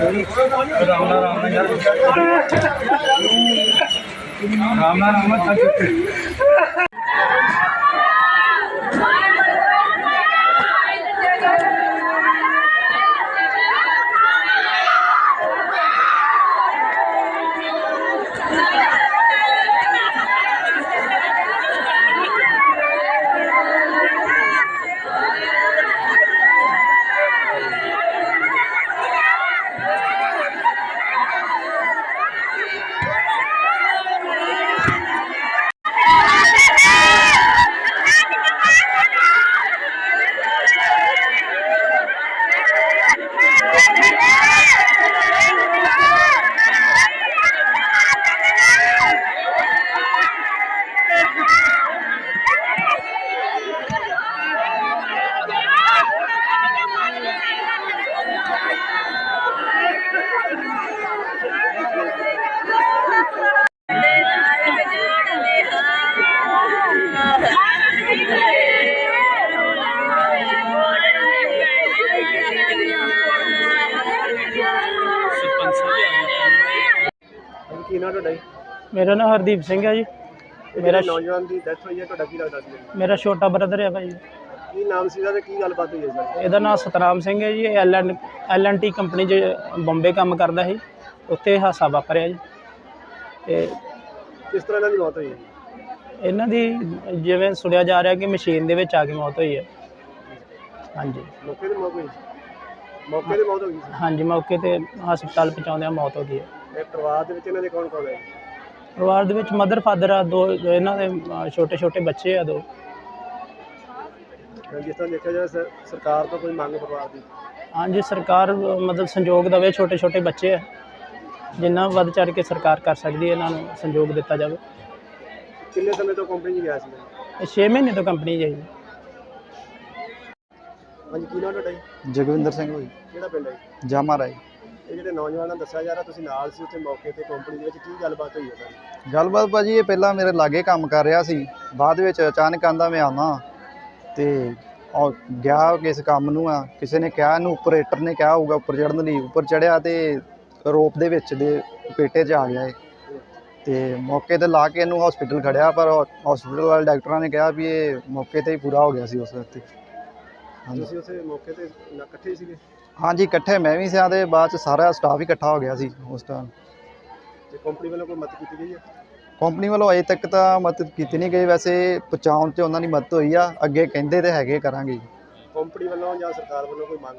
ਰਾਮ ਨਾਲ ਰਾਮ ਨਾਲ ਕੀ ਨਾਂ ਤੁਹਾਡਾ ਜੀ? ਮੇਰਾ ਨਾਮ ਹਰਦੀਪ ਸਿੰਘ ਹੈ ਜੀ। ਇਹ ਮੇਰਾ ਨੌਜਵਾਨ ਦੀ ਡੈਥ ਹੋਈ ਹੈ ਤੁਹਾਡਾ ਕੀ ਲੱਗਦਾ ਸੀ? ਮੇਰਾ ਛੋਟਾ ਬ੍ਰਦਰ ਹੈ ਭਾਈ। ਕੀ ਨਾਮ ਸੀ ਇਹਦਾ ਤੇ ਕੀ ਗੱਲਬਾਤ ਹੋਈ ਹੈ ਸਰ ਇਹਦਾ ਨਾਮ ਸਤਨਾਮ ਸਿੰਘ ਹੈ ji. L N L N T company 'ਚ ਬੰਬੇ ਕੰਮ ਕਰਦਾ ਸੀ। ਉੱਥੇ ਹਾਸਾ ਵਾਪਰਿਆ ਜੀ। ਤੇ ਕਿਸ ਤਰ੍ਹਾਂ ਇਹਨਾਂ ਦੀ ਮੌਤ ਹੋਈ ਹੈ? ਇਹਨਾਂ ਦੀ ਜਿਵੇਂ ਸੁਣਿਆ ਜਾ ਰਿਹਾ ਕਿ ਮਸ਼ੀਨ ਦੇ ਵਿੱਚ ਆ ਕੇ ਮੌਤ ਹੋਈ ਹੈ। ਹਾਂਜੀ। ਮੌਕੇ ਤੇ ਮੌਤ ਹੋਈ ਮੌਕੇ ਤੇ ਮੌਤ ਹੋ ਗਈ ਸੀ? ਹਾਂਜੀ ਮੌਕੇ ਤੇ ਹਸਪਤਾਲ ਪਹੁੰਚਾਉਂਦਿਆਂ ਮੌਤ ਹੋ ਗਈ ਹੈ। ਇਹ ਪਰਿਵਾਰ ਦੇ ਵਿੱਚ ਇਹਨਾਂ ਦੇ ਕੌਣ ਕੌਣ ਹੈ ਪਰਿਵਾਰ ਦੇ ਵਿੱਚ ਮਦਰ ਫਾਦਰ ਆ ਦੋ ਦੋ ਇਹਨਾਂ ਦੇ ਛੋਟੇ ਛੋਟੇ ਬੱਚੇ ਆ ਦੋ। ਜਿਸ ਤਰ੍ਹਾਂ ਦੇਖਿਆ ਜਾਵੇ ਸਰ- ਸਰਕਾਰ ਤੋਂ ਕੋਈ ਮੰਗ ਪਰਿਵਾਰ ਦੀ? ਹਾਂਜੀ ਸਰਕਾਰ ਮਤਲਬ ਸੰਯੋਗ ਦੇਵੇ ਛੋਟੇ ਛੋਟੇ ਬੱਚੇ ਆ। ਜਿੰਨਾ ਵੱਧ ਚੜ ਕੇ ਸਰਕਾਰ ਕਰ ਸਕਦੀ ਹੈ ਇਹਨਾਂ ਨੂੰ ਸੰਯੋਗ ਦਿੱਤਾ ਜਾਵੇ। ਕਿੰਨੇ ਸਮੇਂ ਤੋਂ ਕੰਪਨੀ 'ਚ ਗਿਆ ਸੀ? ਇਹ 6 ਮਹੀਨੇ ਤੋਂ ਕੰਪਨੀ ਜਾਈ ਹਾਂਜੀ ਕੀ ਨਾਂ ਤੁਹਾਡਾ ਜੀ? ਜਗਵਿੰਦਰ ਸਿੰਘ ਹੋਈ। ਕਿਹੜਾ ਪਿੰਡ ਹੈ ਜੀ? ਜਾਮਾ ਰਾਏ। ਇਹ ਜਿਹੜੇ ਨੌਜਵਾਨਾਂ ਦੱਸਿਆ ਜਾ ਰਿਹਾ ਤੁਸੀਂ ਨਾਲ ਸੀ ਉੱਥੇ ਮੌਕੇ ਤੇ ਕੰਪਨੀ ਦੇ ਵਿੱਚ ਕੀ ਗੱਲਬਾਤ ਹੋਈ ਹੈ ਸਰ? ਗੱਲਬਾਤ ਭਾਜੀ ਇਹ ਪਹਿਲਾਂ ਮੇਰੇ ਲਾਗੇ ਕੰਮ ਕਰ ਰਿਹਾ ਸੀ। ਬਾਅਦ ਵਿੱਚ ਅਚਾਨਕ ਆਂਦਾ ਮੈਂ ਆਵਾਂ ਤੇ ਗਿਆ ਕਿਸ ਕੰਮ ਨੂੰ ਆ। ਕਿਸੇ ਨੇ ਕਿਹਾ ਇਹਨੂੰ ਆਪਰੇਟਰ ਨੇ ਕਿਹਾ ਹੋਊਗਾ ਉੱਪਰ ਚੜਨ ਲਈ। ਉੱਪਰ ਚੜਿਆ ਤੇ ਰੋਪ ਦੇ ਵਿੱਚ ਦੇ ਪੇਟੇ 'ਚ ਆ ਗਿਆ ਇਹ। ਤੇ ਮੌਕੇ ਤੇ ਲਾ ਕੇ ਇਹਨੂੰ ਹਸਪੀਟਲ ਖੜਿਆ ਪਰ ਹਸਪੀਟਲ ਵਾਲੇ ਡਾਕਟਰਾਂ ਨੇ ਕਿਹਾ ਵੀ ਇਹ ਮੌਕੇ ਤੇ ਹੀ ਪੂਰਾ ਹੋ ਗਿਆ ਸੀ ਉਸ ਵਕਤ। ਹੀ। ਤੁਸੀਂ ਮੌਕੇ ਤੇ ਨਾ- ਇਕੱਠੇ ਸੀਗੇ? ਹਾਂਜੀ ਇਕੱਠੇ ਮੈਂ ਵੀ ਸਿਆ ਤੇ ਬਾਅਦ ਚ ਸਾਰਾ ਸਟਾਫ ਇਕੱਠਾ ਹੋ ਗਿਆ ਸੀ ਉਸ ਟਾਈਮ ਤੇ ਕੰਪਨੀ ਵੱਲੋਂ ਕੋਈ ਮਦਦ ਕੀਤੀ ਗਈ ਹੈ ਕੰਪਨੀ ਵੱਲੋਂ ਅਜੇ ਤੱਕ ਤਾਂ ਮਦਦ ਕੀਤੀ ਨਹੀਂ ਗਈ ਵੈਸੇ ਪਹੁੰਚਾਉਣ 'ਚ ਉਹਨਾਂ ਦੀ ਮਦਦ ਹੋਈ ਆ ਅੱਗੇ ਕਹਿੰਦੇ ਤੇ ਹੈਗੇ ਕਰਾਂਗੇ। ਜੀ। ਕੰਪਨੀ ਵੱਲੋਂ ਜਾਂ ਸਰਕਾਰ ਵੱਲੋਂ ਕੋਈ ਮੰਗ?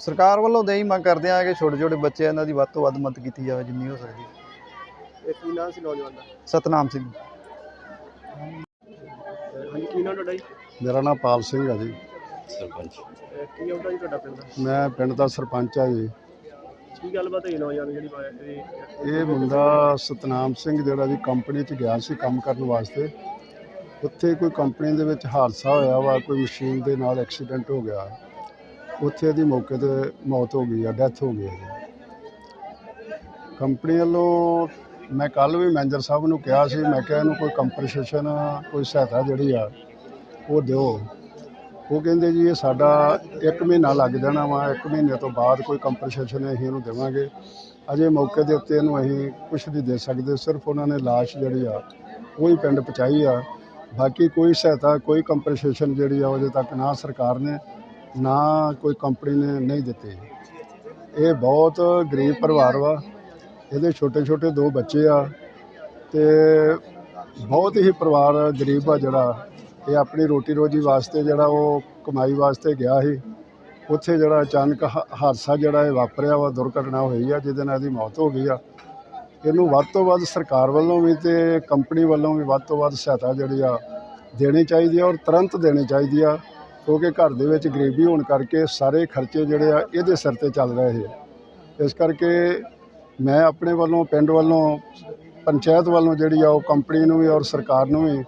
ਸਰਕਾਰ ਵੱਲੋਂ ਤਾਂ ਇਹੀ ਮੰਗ ਕਰਦੇ ਆ ਕਿ ਛੋਟੇ ਛੋਟੇ ਬੱਚੇ ਇਹਨਾਂ ਦੀ ਵੱਧ ਤੋਂ ਵੱਧ ਮਦਦ ਕੀਤੀ ਜਾਵੇ ਜਿੰਨੀ ਹੋ ਸਕਦੀ ਇਹ ਕੀ ਨਾਮ ਸੀ ਨੌਜਵਾਨ ਦਾ? ਸਤਨਾਮ ਸਿੰਘ। ਤੇ ਹਾਂਜੀ ਕੀ ਨਾਮ ਤੁਹਾਡਾ ਜੀ? ਮੇਰਾ ਨਾਮ ਪਾਲ ਸਿੰਘ ਹੈ ਜੀ। ਇਹ ਕੀ ਆਉਂਦਾ ਜੀ ਤੁਹਾਡਾ ਪਿੰਡ? ਦਾ ਮੈਂ ਪਿੰਡ ਦਾ ਸਰਪੰਚ ਆ ਜੀ। ਕੀ ਗੱਲਬਾਤ ਹੋਈ ਨੌਜਵਾਨ ਜਿਹੜੀ ਬਾਇਆ ਇਹ ਇਹ ਮੁੰਡਾ ਸਤਨਾਮ ਸਿੰਘ ਜਿਹੜਾ ਜੀ ਕੰਪਨੀ 'ਚ ਗਿਆ ਸੀ ਕੰਮ ਕਰਨ ਵਾਸਤੇ। ਉੱਥੇ ਕੋਈ ਕੰਪਨੀ ਦੇ ਵਿੱਚ ਹਾਦਸਾ ਹੋਇਆ ਵਾ ਕੋਈ ਮਸ਼ੀਨ ਦੇ ਨਾਲ ਐਕਸੀਡੈਂਟ ਹੋ ਗਿਆ। ਉੱਥੇ ਇਹਦੀ ਮੌਕੇ ਤੇ ਮੌਤ ਹੋ ਗਈ ਆ ਡੈਥ ਹੋ ਗਈ ਆ ਕੰਪਨੀ ਵੱਲੋਂ ਮੈਂ ਕੱਲ ਵੀ ਮੈਨੇਜਰ ਸਾਹਿਬ ਨੂੰ ਕਿਹਾ ਸੀ ਮੈਂ ਕਿਹਾ ਇਹਨੂੰ ਕੋਈ ਕੰਪਨਸੇਸ਼ਨ ਕੋਈ ਸਹਾਇਤਾ ਜਿਹੜੀ ਆ ਉਹ ਦਿਓ। ਉਹ ਕਹਿੰਦੇ ਜੀ, ਇਹ ਸਾਡਾ 1 ਮਹੀਨਾ ਲੱਗ ਜਾਣਾ ਵਾ 1 ਮਹੀਨੇ ਤੋਂ ਬਾਅਦ ਕੋਈ ਕੰਪਨਸੇਸ਼ਨ ਅਸੀਂ ਇਹਨੂੰ ਦੇਵਾਂਗੇ। ਅਜੇ ਮੌਕੇ ਦੇ ਉੱਤੇ ਇਹਨੂੰ ਅਸੀਂ ਕੁਛ ਨਹੀਂ ਦੇ ਸਕਦੇ, ਸਿਰਫ ਉਹਨਾਂ ਨੇ ਲਾਸ਼ ਜਿਹੜੀ ਆ, ਉਹ ਹੀ ਪਿੰਡ ਪਹੁੰਚਾਈ ਆ। ਬਾਕੀ ਕੋਈ ਸਹਾਇਤਾ, ਕੋਈ ਕੰਪਨਸੇਸ਼ਨ ਜਿਹੜੀ ਆ, ਅਜੇ ਤੱਕ ਨਾ ਸਰਕਾਰ ਨੇ, ਨਾ ਕੋਈ ਕੰਪਨੀ ਨੇ ਨਹੀਂ ਦਿੱਤੀ। ਇਹ ਬਹੁਤ ਗਰੀਬ ਪਰਿਵਾਰ ਵਾ, ਇਹਦੇ ਛੋਟੇ ਛੋਟੇ ਦੋ ਬੱਚੇ ਆ ਤੇ ਬਹੁਤ ਹੀ ਪਰਿਵਾਰ ਗਰੀਬ ਆ ਜਿਹੜਾ। ਇਹ ਆਪਣੀ ਰੋਟੀ ਰੋਜੀ ਵਾਸਤੇ ਜਿਹੜਾ ਉਹ ਕਮਾਈ ਵਾਸਤੇ ਗਿਆ ਸੀ। ਉੱਥੇ ਜਿਹੜਾ ਅਚਾਨਕ ਹਾ- ਹਾਦਸਾ ਜਿਹੜਾ ਇਹ ਵਾਪਰਿਆ ਵਾ ਦੁਰਘਟਨਾ ਹੋਈ ਆ, ਜਿਹਦੇ ਨਾਲ ਇਹਦੀ ਮੌਤ ਹੋ ਗਈ ਆ। ਇਹਨੂੰ ਵੱਧ ਤੋਂ ਵੱਧ ਸਰਕਾਰ ਵੱਲੋਂ ਵੀ ਤੇ ਕੰਪਨੀ ਵੱਲੋਂ ਵੀ ਵੱਧ ਤੋਂ ਵੱਧ ਸਹਾਇਤਾ ਜਿਹੜੀ ਆ, ਦੇਣੀ ਚਾਹੀਦੀ ਆ ਔਰ ਤੁਰੰਤ ਦੇਣੀ ਚਾਹੀਦੀ ਆ, ਕਿਉਂਕਿ ਘਰ ਦੇ ਵਿੱਚ ਗਰੀਬੀ ਹੋਣ ਕਰਕੇ ਸਾਰੇ ਖਰਚੇ ਜਿਹੜੇ ਆ, ਇਹਦੇ ਸਿਰ ਤੇ ਚੱਲ ਰਹੇ ਆ ਇਸ ਕਰਕੇ ਮੈਂ ਆਪਣੇ ਵੱਲੋਂ, ਪਿੰਡ ਵੱਲੋਂ, ਪੰਚਾਇਤ ਵੱਲੋਂ ਜਿਹੜੀ ਆ, ਉਹ ਕੰਪਨੀ ਨੂੰ ਵੀ ਔਰ ਸਰਕਾਰ ਨੂੰ ਵੀ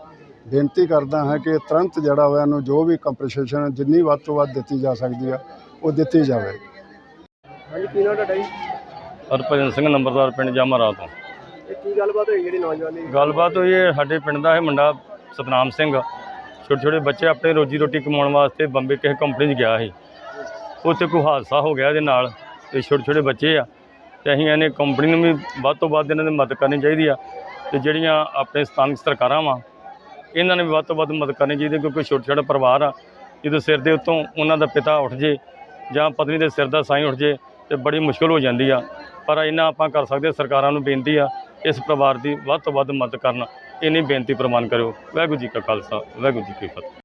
ਬੇਨਤੀ ਕਰਦਾ ਹਾਂ ਕਿ ਤੁਰੰਤ ਜਿਹੜਾ ਵਾ ਇਹਨੂੰ ਜੋ ਵੀ ਕੰਪਨਸੇਸ਼ਨ ਜਿੰਨੀ ਵੱਧ ਤੋਂ ਵੱਧ ਦਿੱਤੀ ਜਾ ਸਕਦੀ ਆ ਉਹ ਦਿੱਤੀ ਜਾਵੇ। ਹਾਂਜੀ ਕੀ ਨਾਮ ਤੁਹਾਡਾ ਜੀ? ਹਰਭਜਨ ਸਿੰਘ ਨੰਬਰਦਾਰ ਪਿੰਡ ਜਾਮਰਾ ਤੋਂ। ਇਹ ਕੀ ਗੱਲਬਾਤ ਹੋਈ ਜਿਹੜੀ ਨੌਜਵਾਨ? ਦੀ ਗੱਲਬਾਤ ਹੋਈ ਹੈ ਸਾਡੇ ਪਿੰਡ ਦਾ ਇਹ ਮੁੰਡਾ ਸਤਨਾਮ ਸਿੰਘ। ਛੋਟੇ ਛੋਟੇ ਬੱਚੇ ਆਪਣੇ ਰੋਜੀ ਰੋਟੀ ਕਮਾਉਣ ਵਾਸਤੇ ਬੰਬੇ ਕਿਸੇ ਕੰਪਨੀ 'ਚ ਗਿਆ ਸੀ। ਉੱਥੇ ਕੋਈ ਹਾਦਸਾ ਹੋ ਗਿਆ ਇਹਦੇ ਨਾਲ ਤੇ ਛੋਟੇ ਛੋਟੇ ਬੱਚੇ ਆ ਤੇ ਅਸੀਂ ਇਹਨੇ ਕੰਪਨੀ ਨੂੰ ਵੀ ਵੱਧ ਤੋਂ ਵੱਧ ਇਹਨਾਂ ਦੀ ਮਦਦ ਕਰਨੀ ਚਾਹੀਦੀ ਆ ਤੇ ਜਿਹੜੀਆਂ ਆਪਣੇ ਸਥਾਨਕ ਸਰਕਾਰਾਂ ਵਾ ਇਹਨਾਂ ਨੇ ਵੀ ਵੱਧ ਤੋਂ ਵੱਧ ਮਦਦ ਕਰਨੀ ਚਾਹੀਦੀ ਹੈ, ਕਿਉਂਕਿ ਛੋਟੇ ਛੋਟੇ ਪਰਿਵਾਰ ਆ ਜਦੋਂ ਸਿਰ ਦੇ ਉੱਤੋਂ ਉਹਨਾਂ ਦਾ ਪਿਤਾ ਉੱਠ ਜੇ ਜਾਂ ਪਤਨੀ ਦੇ ਸਿਰ ਦਾ ਸਾਈਂ ਉੱਠ ਜੇ ਤੇ ਬੜੀ ਮੁਸ਼ਕਲ ਹੋ ਜਾਂਦੀ ਆ। ਪਰ ਇਹਨਾਂ ਆਪਾਂ ਕਰ ਸਕਦੇ ਸਰਕਾਰਾਂ ਨੂੰ ਬੇਨਤੀ ਆ, ਇਸ ਪਰਿਵਾਰ ਦੀ ਵੱਧ ਤੋਂ ਵੱਧ ਮਦਦ ਕਰਨ। ਇੰਨੀ ਬੇਨਤੀ ਪ੍ਰਵਾਨ ਕਰਿਓ। ਵਾਹਿਗੁਰੂ ਜੀ ਕਾ ਖਾਲਸਾ, ਵਾਹਿਗੁਰੂ ਜੀ ਕੀ ਫਤਿਹ।